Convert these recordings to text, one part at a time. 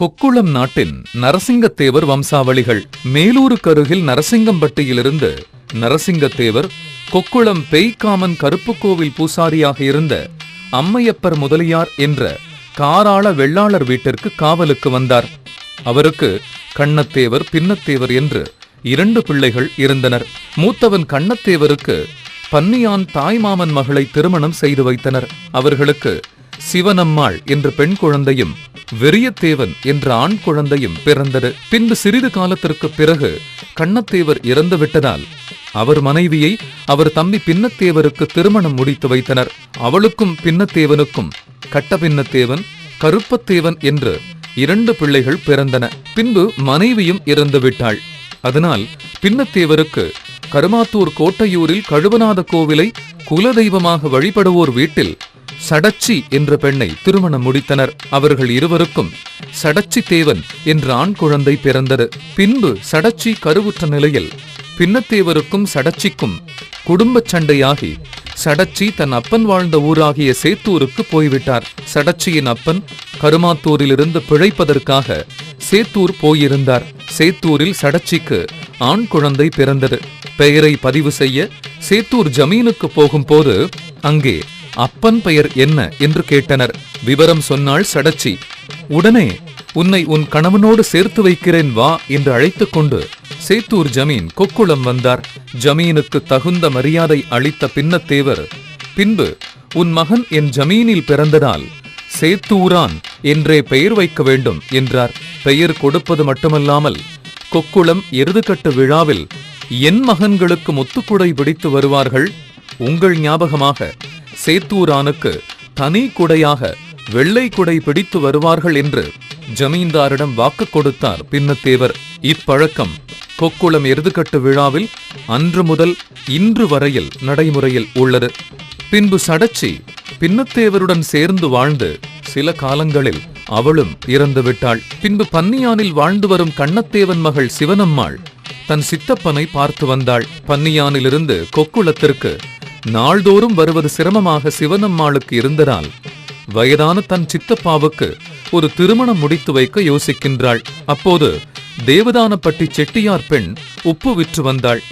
கொக்குளம் நாட்டின் நரசிங்கத்தேவர் வம்சாவளிகள் மேலூருக்கருகில் நரசிங்கம்பட்டியிலிருந்து நரசிங்கத்தேவர் கொக்குளம் பெய்காமன் கருப்புக்கோவில் பூசாரியாக இருந்த அம்மையப்பர் முதலியார் என்ற காராள வெள்ளாளர் வீட்டிற்கு காவலுக்கு வந்தார். அவருக்கு கண்ணத்தேவர் பின்னத்தேவர் என்று இரண்டு பிள்ளைகள் இருந்தனர். மூத்தவன் கண்ணத்தேவருக்கு பன்னியான் தாய்மாமன் மகளை திருமணம் செய்து வைத்தனர். அவர்களுக்கு சிவனம்மாள் என்ற பெண் குழந்தையும் வெறியத்தேவன் என்ற ஆண் குழந்தையும் பிறந்தது. பின்பு சிறிது காலத்திற்கு பிறகு கண்ணத்தேவர் இறந்து விட்டதால் அவர் மனைவியை அவர் தம்பி பின்னத்தேவருக்கு திருமணம் முடித்து வைத்தனர். அவளுக்கும் பின்னத்தேவனுக்கும் கட்ட பின்னத்தேவன் கருப்பத்தேவன் என்று இரண்டு பிள்ளைகள் பிறந்தன. பின்பு மனைவியும் இறந்து விட்டாள். அதனால் பின்னத்தேவருக்கு கருமாத்தூர் கோட்டையூரில் கழுவநாத கோவிலை குலதெய்வமாக வழிபடுவோர் வீட்டில் சடச்சி என்ற பெண்ணை திருமணம் முடித்தனர். அவர்கள் இருவருக்கும் சடச்சி தேவன் என்ற ஆண் குழந்தை பிறந்தது. பின்பு சடச்சி கருவுற்ற நிலையில் பின்னத்தேவருக்கும் சடச்சிக்கும் குடும்பச் சண்டையாகி சடச்சி தன் அப்பன் வாழ்ந்த ஊராகிய சேத்தூருக்கு போய்விட்டார். சடச்சியின் அப்பன் கருமாத்தூரிலிருந்து பிழைப்பதற்காக சேத்தூர் போயிருந்தார். சேத்தூரில் சடச்சிக்கு ஆண் குழந்தை பிறந்தது. பெயரை பதிவு செய்ய சேத்தூர் ஜமீனுக்கு போகும்போது அங்கே அப்பன் பெயர் என்ன என்று கேட்டனர். விவரம் சொன்னாள் சடச்சி உடனே உன்னை உன் கணவனோடு சேர்த்து வைக்கிறேன் வா என்று அழைத்துக் கொண்டு சேத்தூர் ஜமீன் கொக்குளம் வந்தார். ஜமீனுக்கு தகுந்த மரியாதை அளித்த பின்னத்தேவர் பின்பு உன் மகன் என் ஜமீனில் பிறந்ததால் சேத்தூரான் என்றே பெயர் வைக்க வேண்டும் என்றார். பெயர் கொடுப்பது மட்டுமல்லாமல் கொக்குளம் எருதுகட்டு விழாவில் என் மகன்களுக்கு முத்துக்குடை பிடித்து வருவார்கள். உங்கள் ஞாபகமாக சேத்தூரானுக்கு தனி குடையாக வெள்ளை குடை பிடித்து வருவார்கள் என்று ஜமீன்தாரிடம் வாக்கு கொடுத்தார் பின்னத்தேவர். இப்பழக்கம் கொக்குளம் எருதுகட்டு விழாவில் அன்று முதல் இன்று வரையில் நடைமுறையில் உள்ளது. பின்பு சடச்சி பின்னத்தேவருடன் சேர்ந்து வாழ்ந்து சில காலங்களில் அவளும் இறந்து விட்டாள். பின்பு பன்னியானில் வாழ்ந்து வரும் கண்ணத்தேவன் மகள் சிவனம்மாள் தன் சித்தப்பனை பார்த்து வந்தாள். பன்னியானிலிருந்து கொக்குளத்திற்கு நாள்தோறும் வருவது சிரமமாக சிவனம்மாளுக்கு இருந்ததால் வயதான தன் சித்தப்பாவுக்கு ஒரு திருமணம் முடித்து வைக்க யோசிக்கின்றாள். அப்போது தேவதானப்பட்டி செட்டியார் பெண் உப்பு விற்று வந்தாள்.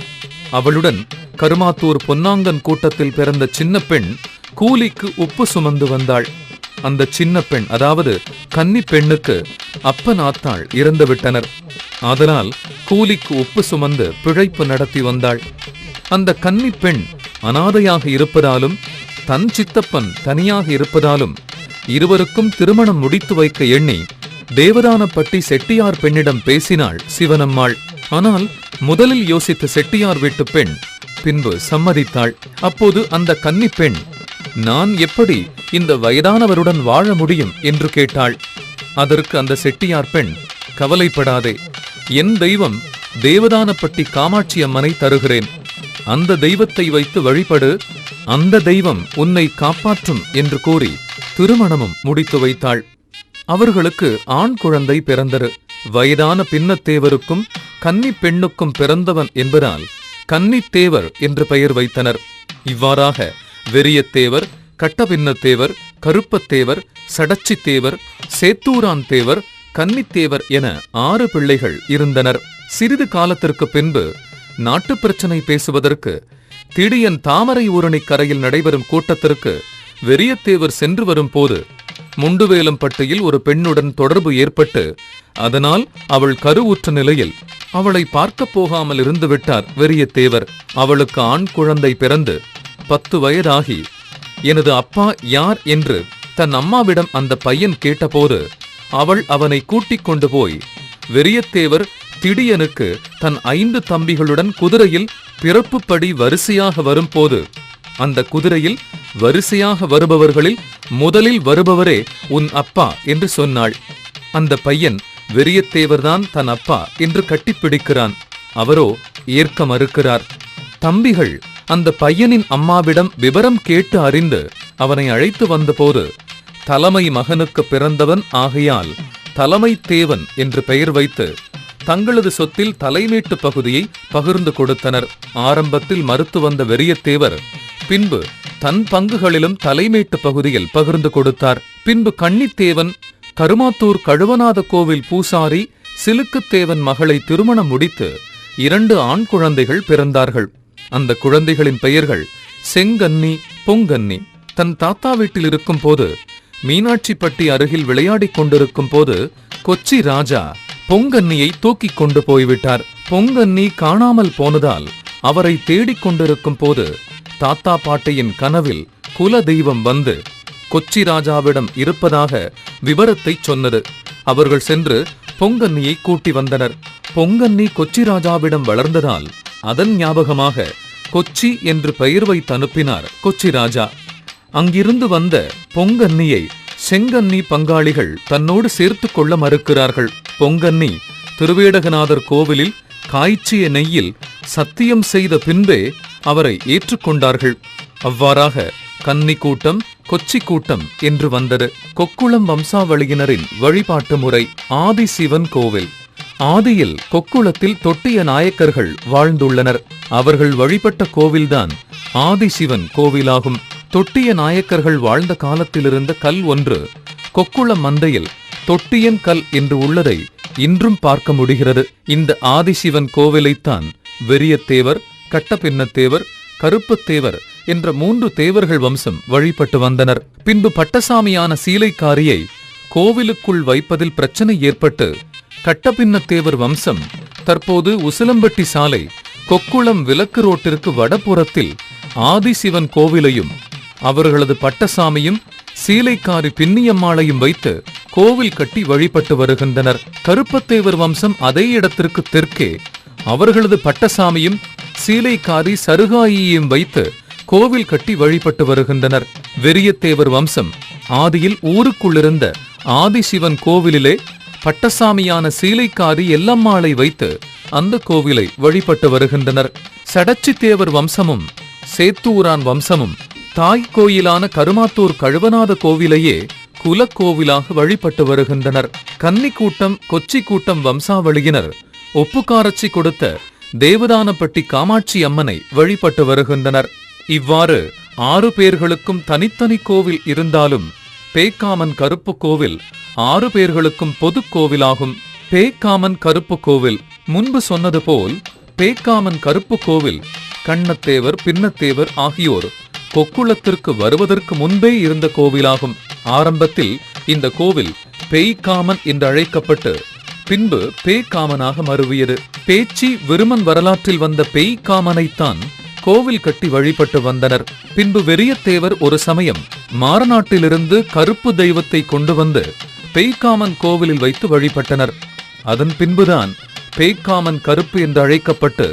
அவளுடன் கருமாத்தூர் பொன்னாங்கன் கூட்டத்தில் பிறந்த சின்ன பெண் கூலிக்கு உப்பு சுமந்து வந்தாள். அந்த சின்ன பெண் அதாவது கன்னி பெண்ணுக்கு அப்பன் ஆத்தாள் இறந்து விட்டனர். ஆதலால் கூலிக்கு உப்பு சுமந்து பிழைப்பு நடத்தி வந்தாள். அந்த கன்னி பெண் அனாதையாக இருப்பதாலும் தன் சித்தப்பன் தனியாக இருப்பதாலும் இருவருக்கும் திருமணம் முடித்து வைக்க எண்ணி தேவதானப்பட்டி செட்டியார் பெண்ணிடம் பேசினாள் சிவனம்மாள். ஆனால் முதலில் யோசித்த செட்டியார் வீட்டு பெண் பின்பு சம்மதித்தாள். அப்போது அந்த கன்னி பெண் நான் எப்படி இந்த வயதானவருடன் வாழ முடியும்? என்று கேட்டாள். அதற்கு அந்த செட்டியார் பெண் கவலைப்படாதே. என் தெய்வம் தேவதானப்பட்டி காமாட்சி அம்மனை தருகிறேன். அந்த தெய்வத்தை வைத்து வழிபடு. அந்த தெய்வம் உன்னை காப்பாற்றும் என்று கூறி திருமணமும் முடித்து வைத்தாள். அவர்களுக்கு ஆண் குழந்தை பிறந்தது. வயதான பின்னத்தேவருக்கும் கன்னி பெண்ணுக்கும் பிறந்தவன் என்பதால் கன்னித்தேவர் என்று பெயர் வைத்தனர். இவ்வாறாக வெறியத்தேவர் கட்டபின்னத்தேவர் கருப்பத்தேவர் சடச்சித்தேவர் சேத்தூரான் தேவர் கன்னித்தேவர் என ஆறு பிள்ளைகள் இருந்தனர். சிறிது காலத்திற்கு பின்பு நாட்டு பிரச்சனை பேசுவதற்கு திடியன் தாமரை ஊரணி கரையில் நடைபெறும் கூட்டத்திற்கு வெறியத்தேவர் சென்று வரும்போது முண்டுவேலம்பட்டியில் ஒரு பெண்ணுடன் தொடர்பு ஏற்பட்டு அதனால் அவள் கருவுற்ற நிலையில் அவளை பார்க்கப் போகாமல் இருந்து விட்டார் வெறியத்தேவர். அவளுக்கு ஆண் குழந்தை பிறந்து பத்து வயதாகி எனது அப்பா யார்? என்று தன் அம்மாவிடம் அந்த பையன் கேட்டபோது அவள் அவனை கூட்டிக் கொண்டு போய் வெறியத்தேவர் திடியனுக்கு தன் ஐந்து தம்பிகளுடன் குதிரையில் பிறப்புப்படி வரிசையாக வரும்போது அந்த குதிரையில் வரிசையாக வருபவர்களில் முதலில் வருபவரே உன் அப்பா என்று சொன்னாள். அந்த பையன் வெறியத்தேவர்தான் தன் அப்பா என்று கட்டிப்பிடிக்கிறான். அவரோ ஏற்க மறுக்கிறார். தம்பிகள் அந்த பையனின் அம்மாவிடம் விவரம் கேட்டு அறிந்து அவனை அழைத்து வந்தபோது தலைமை மகனுக்கு பிறந்தவன் ஆகையால் தலைமை தேவன் என்று பெயர் வைத்து தங்களது சொத்தில் தலைமீட்டு பகுதியை பகிர்ந்து கொடுத்தனர். ஆரம்பத்தில் மறுத்து வந்த வெறியத்தேவர் பின்பு தன் பங்குகளிலும் தலைமீட்டு பகுதியில் பகிர்ந்து கொடுத்தார். பின்பு கன்னித்தேவன் கருமாத்தூர் கழுவநாத கோவில் பூசாரி சிலுக்குத்தேவன் மகளை திருமணம் முடித்து இரண்டு ஆண் குழந்தைகள் பிறந்தார்கள். அந்த குழந்தைகளின் பெயர்கள் செங்கன்னி பொங்கன்னி. தன் தாத்தா வீட்டில் இருக்கும் போது மீனாட்சிப்பட்டி அருகில் விளையாடிக் கொண்டிருக்கும் போது கொச்சி ராஜா பொங்கன்னியை தூக்கிக் கொண்டு போய்விட்டார். பொங்கன்னி காணாமல் போனதால் அவரை தேடிக் கொண்டிருக்கும் போது தாத்தா பாட்டியின் கனவில் குல தெய்வம் வந்து கொச்சி ராஜாவிடம் இருப்பதாக விவரத்தை சொன்னது. அவர்கள் சென்று பொங்கன்னியை கூட்டி வந்தனர். பொங்கன்னி கொச்சி ராஜாவிடம் வளர்ந்ததால் அதன் ஞாபகமாக கொச்சி என்று பெயர் வைத்து அனுப்பினார் கொச்சி ராஜா. அங்கிருந்து வந்த பொங்கன்னியை செங்கன்னி பங்காளிகள் தன்னோடு சேர்த்துக் கொள்ள மறுக்கிறார்கள். பொங்கன்னி திருவேடகநாதர் கோவிலில் காய்ச்சிய நெய்யில் சத்தியம் செய்த பின்பே அவரை ஏற்றுக்கொண்டார்கள். அவ்வாறாக கன்னி கூட்டம் கொச்சி கூட்டம் என்று வந்தது. கொக்குளம் வம்சாவளியினரின் வழிபாட்டு முறை ஆதி சிவன் கோவில். ஆதியில் கொக்குளத்தில் தொட்டிய நாயக்கர்கள் வாழ்ந்துள்ளனர். அவர்கள் வழிபட்ட கோவில்தான் ஆதிசிவன் கோவிலாகும். தொட்டிய நாயக்கர்கள் வாழ்ந்த காலத்திலிருந்த கல் ஒன்று கொக்குளம் மந்தையில் தொட்டியன் கல் என்று உள்ளதை இன்றும் பார்க்க முடிகிறது. இந்த ஆதிசிவன் கோவிலைத்தான் வெறியத்தேவர் கட்டப்பின்னத்தேவர் கருப்புத்தேவர் என்ற மூன்று தேவர்கள் வம்சம் வழிபட்டு வந்தனர். பின்பு பட்டசாமியான சீலைக்காரியை கோவிலுக்குள் வைப்பதில் பிரச்சனை ஏற்பட்டு கட்டப்பின்னத்தேவர் வம்சம் தற்போது உசிலம்பட்டி சாலை கொக்குளம் விலக்கு ரோட்டிற்கு வடபுறத்தில் ஆதிசிவன் கோவிலையும் அவர்களது பட்டசாமியும் சீலைக்காரி பின்னியம்மாளையும் வைத்து கோவில் கட்டி வழிபட்டு வருகின்றனர். கருப்பத்தேவர் வம்சம் அதே இடத்திற்கு தெற்கே. அவர்களது பட்டசாமியும் சீலைக்காரி சருகாயியையும் வைத்து கோவில் கட்டி வழிபட்டு வருகின்றனர். வெறியத்தேவர் வம்சம் ஆதியில் ஊருக்குள்ளிருந்த ஆதிசிவன் கோவிலிலே பட்டசாமியான சீலைக்காரி எல்லம்மாளை வைத்து அந்த கோவிலை வழிபட்டு வருகின்றனர். சடச்சித்தேவர் வம்சமும் சேத்தூரான் வம்சமும் தாய் கோயிலான கருமாத்தூர் கழுவநாத கோவிலையே குலக்கோவிலாக வழிபட்டு வருகின்றனர். கன்னி கூட்டம் கொச்சி கூட்டம் வம்சாவளியினர் ஒப்புக்காரச்சி கொடுத்த தேவதானப்பட்டி காமாட்சி அம்மனை வழிபட்டு வருகின்றனர். இவ்வாறு ஆறு பேர்களுக்கும் தனித்தனி கோவில் இருந்தாலும் பேக்காமன் கருப்பு கோவில் ஆறு பேர்களுக்கும் பொது கோவிலாகும். பேக்காமன் கருப்பு கோவில் முன்பு சொன்னது போல் பேக்காமன் கருப்பு கோவில் கண்ணத்தேவர் பின்னத்தேவர் ஆகியோர் கொக்குளத்திற்கு வருவதற்கு முன்பே இருந்த கோவிலாகும். ஆரம்பத்தில் இந்த கோவில் பேய்காமன் என்று அழைக்கப்பட்டு பின்பு பேய்காமனாக மறுவியது பேச்சி விருமன் வரலாற்றில் வந்த பேய்காமனைத்தான் கோவில் கட்டி வழிபட்டு வந்தனர். பின்பு வெறியத்தேவர் ஒரு சமயம் மாரநாட்டிலிருந்து கருப்பு தெய்வத்தை கொண்டு வந்து பேய்காமன் கோவிலில் வைத்து வழிபட்டனர். அதன் பின்புதான் பேய்காமன் கருப்பு என்று அழைக்கப்பட்டு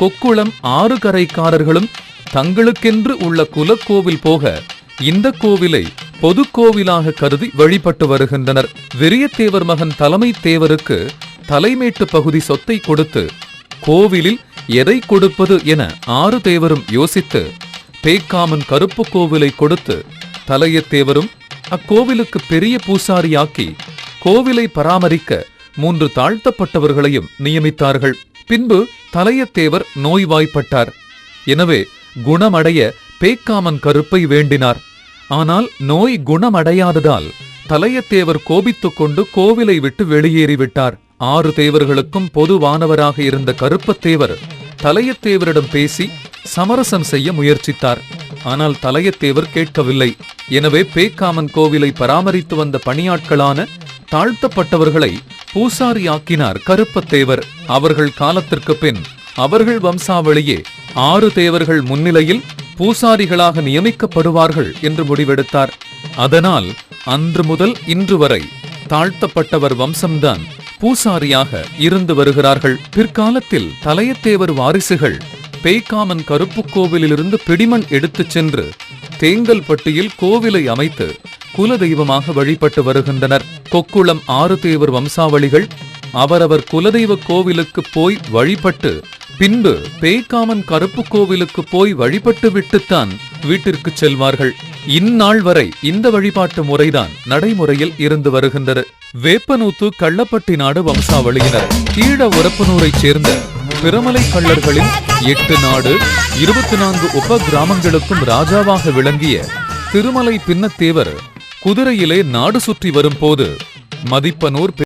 கொக்குளம் ஆறு கரைக்காரர்களும் தங்களுக்கென்று உள்ள குலக்கோவில் போக இந்த கோவிலை பொது கோவிலாக கருதி வழிபட்டு வருகின்றனர். வெறியத்தேவர் மகன் தலைமை தேவருக்கு தலைமேட்டு பகுதி சொத்தை கொடுத்து கோவிலில் எதை கொடுப்பது என ஆறு தேவரும் யோசித்து பேக்காமன் கருப்பு கோவிலை கொடுத்து தலையத்தேவரும் அக்கோவிலுக்கு பெரிய பூசாரியாக்கி கோவிலை பராமரிக்க மூன்று தாழ்த்தப்பட்டவர்களையும் நியமித்தார்கள். பின்பு தலையத்தேவர் நோய்வாய்ப்பட்டார். எனவே குணமடைய பேக்காமன் கருப்பை வேண்டினார். ஆனால் நோய் குணமடையாததால் தலையத்தேவர் கோபித்துக் கொண்டு கோவிலை விட்டு வெளியேறிவிட்டார். ஆறு தேவர்களுக்கும் பொதுவானவராக இருந்த கருப்பத்தேவர் தலையத்தேவரிடம் பேசி சமரசம் செய்ய முயற்சித்தார். ஆனால் தலையத்தேவர் கேட்கவில்லை. எனவே பேக்காமன் கோவிலை பராமரித்து வந்த பணியாட்களான தாழ்த்தப்பட்டவர்களை பூசாரியாக்கினார் கருப்பத்தேவர் அவர்கள் காலத்திற்கு பின் அவர்கள் வம்சாவளியே ஆறு தேவர்கள் முன்னிலையில் பூசாரிகளாக நியமிக்கப்படுவார்கள் என்று முடிவெடுத்தார். அதனால் அன்று முதல் இன்று வரை தாழ்த்தப்பட்டவர் வம்சம்தான் பூசாரியாக இருந்து வருகிறார்கள். பிற்காலத்தில் தலையத்தேவர் வாரிசுகள் பேய்காமன் கருப்பு கோவிலிலிருந்து பிடிமண் எடுத்துச் சென்று தேங்கல்பட்டியில் கோவிலை அமைத்து குலதெய்வமாக வழிபட்டு வருகின்றனர். கொக்குளம் ஆறு தேவர் வம்சாவளிகள் அவரவர் குலதெய்வ கோவிலுக்கு போய் வழிபட்டு பின்பு பேய்க்காமன் கருப்பு கோவிலுக்கு போய் வழிபட்டு விட்டுத்தான் வீட்டிற்கு செல்வார்கள். இந்நாள் வரை இந்த வழிபாட்டு முறைதான் நடைமுறையில் இருந்து வருகின்றது. வேப்பனூத்து கள்ளப்பட்டி நாடு வம்சாவளியினர் கீழ உரப்பனூரைச் சேர்ந்த பிரமலை கள்ளர்களின் எட்டு நாடு இருபத்தி நான்கு உப கிராமங்களுக்கும் ராஜாவாக விளங்கிய திருமலை பின்னத்தேவர் குதிரையிலே நாடு சுற்றி வரும்போது மதிப்பனூர்